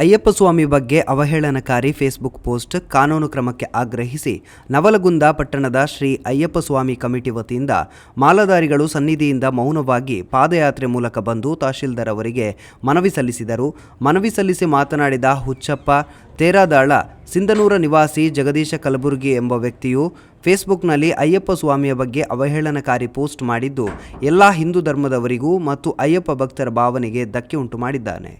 ಅಯ್ಯಪ್ಪ ಸ್ವಾಮಿ ಬಗ್ಗೆ ಅವಹೇಳನಕಾರಿ Facebook post ಕಾನೂನು ಕ್ರಮಕ್ಕೆ ಆಗ್ರಹಿಸಿ ನವಲಗುಂದ ಪಟ್ಟಣದ ಶ್ರೀ ಅಯ್ಯಪ್ಪ ಸ್ವಾಮಿ ಕಮಿಟಿ ವತಿಯಿಂದ ಮಾಲಧಾರಿಗಳು ಸನ್ನಿಧಿಯಿಂದ ಮೌನವಾಗಿ ಪಾದಯಾತ್ರೆ ಮೂಲಕ ಬಂದು ತಹಶೀಲ್ದಾರ್ ಅವರಿಗೆ ಮನವಿ ಸಲ್ಲಿಸಿದರು. ಮನವಿ ಸಲ್ಲಿಸಿ ಮಾತನಾಡಿದ ಹುಚ್ಚಪ್ಪ, ತೇರಾದಾಳ, ಸಿಂಧನೂರ ನಿವಾಸಿ ಜಗದೀಶ ಕಲಬುರ್ಗಿ ಎಂಬ ವ್ಯಕ್ತಿಯು ಫೇಸ್ಬುಕ್ನಲ್ಲಿ ಅಯ್ಯಪ್ಪ ಸ್ವಾಮಿಯ ಬಗ್ಗೆ ಅವಹೇಳನಕಾರಿ ಪೋಸ್ಟ್ ಮಾಡಿದ್ದು, ಎಲ್ಲ ಹಿಂದೂ ಧರ್ಮದವರಿಗೂ ಮತ್ತು ಅಯ್ಯಪ್ಪ ಭಕ್ತರ ಭಾವನೆಗೆ ಧಕ್ಕೆ ಉಂಟು ಮಾಡಿದ್ದಾನೆ.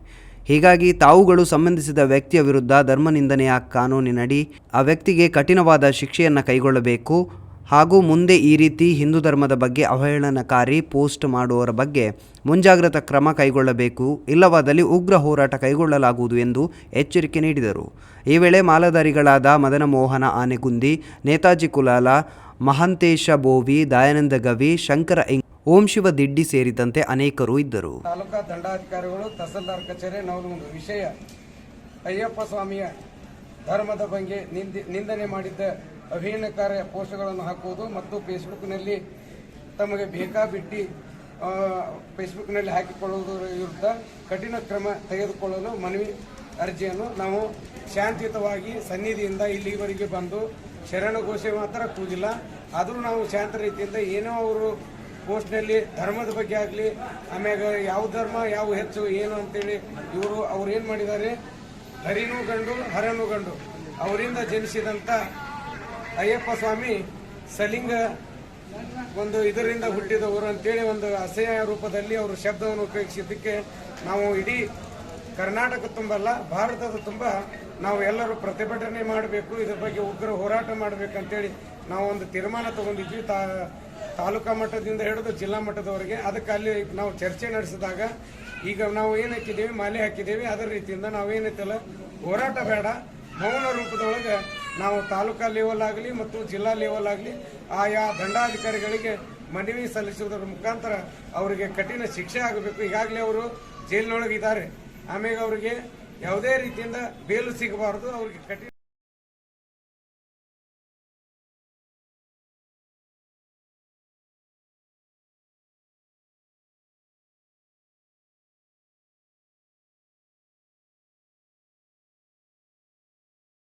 ಹೀಗಾಗಿ ತಾವುಗಳು ಸಂಬಂಧಿಸಿದ ವ್ಯಕ್ತಿಯ ವಿರುದ್ಧ ಧರ್ಮನಿಂದನೆಯ ಕಾನೂನಿನಡಿ ಆ ವ್ಯಕ್ತಿಗೆ ಕಠಿಣವಾದ ಶಿಕ್ಷೆಯನ್ನು ಕೈಗೊಳ್ಳಬೇಕು ಹಾಗೂ ಮುಂದೆ ಈ ರೀತಿ ಹಿಂದೂ ಧರ್ಮದ ಬಗ್ಗೆ ಅವಹೇಳನಕಾರಿ ಪೋಸ್ಟ್ ಮಾಡುವವರ ಬಗ್ಗೆ ಮುಂಜಾಗ್ರತಾ ಕ್ರಮ ಕೈಗೊಳ್ಳಬೇಕು, ಇಲ್ಲವಾದಲ್ಲಿ ಉಗ್ರ ಹೋರಾಟ ಕೈಗೊಳ್ಳಲಾಗುವುದು ಎಂದು ಎಚ್ಚರಿಕೆ ನೀಡಿದರು. ಈ ವೇಳೆ ಮಾಲಧಾರಿಗಳಾದ ಮದನ ಮೋಹನ ಆನೆಗುಂದಿ, ನೇತಾಜಿ ಕುಲಾಲ, ಮಹಂತೇಶ ಬೋವಿ, ದಯಾನಂದ ಗವಿ, ಶಂಕರ ಇಂಗ್ ಓಂ ಶಿವ ದಿಡ್ಡಿ ಸೇರಿದಂತೆ ಅನೇಕರು ಇದ್ದರು. ತಾಲೂಕಾ ದಂಡಾಧಿಕಾರಿಗಳು, ತಹಸೀಲ್ದಾರ್ ಕಚೇರಿ ನವಲಗುಂದ ವಿಷಯ, ಅಯ್ಯಪ್ಪ ಸ್ವಾಮಿಯ ಧರ್ಮದ ಬಗ್ಗೆ ನಿಂದಿ, ನಿಂದನೆ ಮಾಡಿದ್ದ ಅಭಿನಯಕಾರ ಪೋಸ್ಟ್ಗಳನ್ನು ಹಾಕುವುದು ಮತ್ತು ಫೇಸ್ಬುಕ್ನಲ್ಲಿ ತಮಗೆ ಬೇಕಾಬಿಟ್ಟಿ ಫೇಸ್ಬುಕ್ನಲ್ಲಿ ಹಾಕಿಕೊಳ್ಳುವುದರ ವಿರುದ್ಧ ಕಠಿಣ ಕ್ರಮ ತೆಗೆದುಕೊಳ್ಳಲು ಮನವಿ ಅರ್ಜಿಯನ್ನು ನಾವು ಶಾಂತಿಯುತವಾಗಿ ಸನ್ನಿಧಿಯಿಂದ ಇಲ್ಲಿವರೆಗೆ ಬಂದು ಶರಣ ಘೋಷೆ ಮಾತ್ರ ಕೂಗಿಲ್ಲ. ಆದರೂ ನಾವು ಶಾಂತ ರೀತಿಯಿಂದ ಏನೋ ಅವರು ಪೋಸ್ಟ್ನಲ್ಲಿ ಧರ್ಮದ ಬಗ್ಗೆ ಆಗಲಿ, ಆಮ್ಯಾಗ ಯಾವ ಧರ್ಮ, ಯಾವ ಹೆಚ್ಚು, ಏನು ಅಂತೇಳಿ ಇವರು ಅವ್ರು ಏನು ಮಾಡಿದ್ದಾರೆ ಹರಿನೂ ಗಂಡು, ಹರನೂ ಗಂಡು. ಅವರಿಂದ ಜನಿಸಿದಂಥ ಅಯ್ಯಪ್ಪ ಸ್ವಾಮಿ ಸಲಿಂಗ ಒಂದು ಇದರಿಂದ ಹುಟ್ಟಿದವರು ಅಂತೇಳಿ ಒಂದು ಅಸಹ್ಯ ರೂಪದಲ್ಲಿ ಅವರು ಶಬ್ದವನ್ನು ಉಪಯೋಗಿಸಿದ್ದಕ್ಕೆ ನಾವು ಇಡೀ ಕರ್ನಾಟಕ ತುಂಬಲ್ಲ ಭಾರತದ ತುಂಬ ನಾವು ಎಲ್ಲರೂ ಪ್ರತಿಭಟನೆ ಮಾಡಬೇಕು, ಇದ್ರ ಬಗ್ಗೆ ಉಗ್ರ ಹೋರಾಟ ಮಾಡಬೇಕಂತೇಳಿ ನಾವು ಒಂದು ತೀರ್ಮಾನ ತಗೊಂಡಿದ್ವಿ. ತಾ ತಾಲೂಕಾ ಮಟ್ಟದಿಂದ ಹಿಡಿದು ಜಿಲ್ಲಾ ಮಟ್ಟದವರೆಗೆ ಅದಕ್ಕೆ ಅಲ್ಲಿ ನಾವು ಚರ್ಚೆ ನಡೆಸಿದಾಗ ಈಗ ನಾವು ಏನು ಹಾಕಿದ್ದೀವಿ ಮಾಲೆ ಹಾಕಿದ್ದೀವಿ ಅದರ ರೀತಿಯಿಂದ ನಾವೇನೈತಲ್ಲ ಹೋರಾಟ ಬೇಡ. ಮೌನ ರೂಪದೊಳಗೆ ನಾವು ತಾಲೂಕಾ ಲೆವೆಲ್ ಆಗಲಿ ಮತ್ತು ಜಿಲ್ಲಾ ಲೆವೆಲ್ ಆಗಲಿ ಆಯಾ ದಂಡಾಧಿಕಾರಿಗಳಿಗೆ ಮನವಿ ಸಲ್ಲಿಸುವುದರ ಮುಖಾಂತರ ಅವರಿಗೆ ಕಠಿಣ ಶಿಕ್ಷೆ ಆಗಬೇಕು. ಈಗಾಗಲೇ ಅವರು ಜೈಲಿನೊಳಗಿದ್ದಾರೆ. ಆಮೇಲೆ ಅವರಿಗೆ ಯಾವುದೇ ರೀತಿಯಿಂದ ಬೇಲು ಸಿಗಬಾರ್ದು. ಅವರಿಗೆ ಕಠಿಣ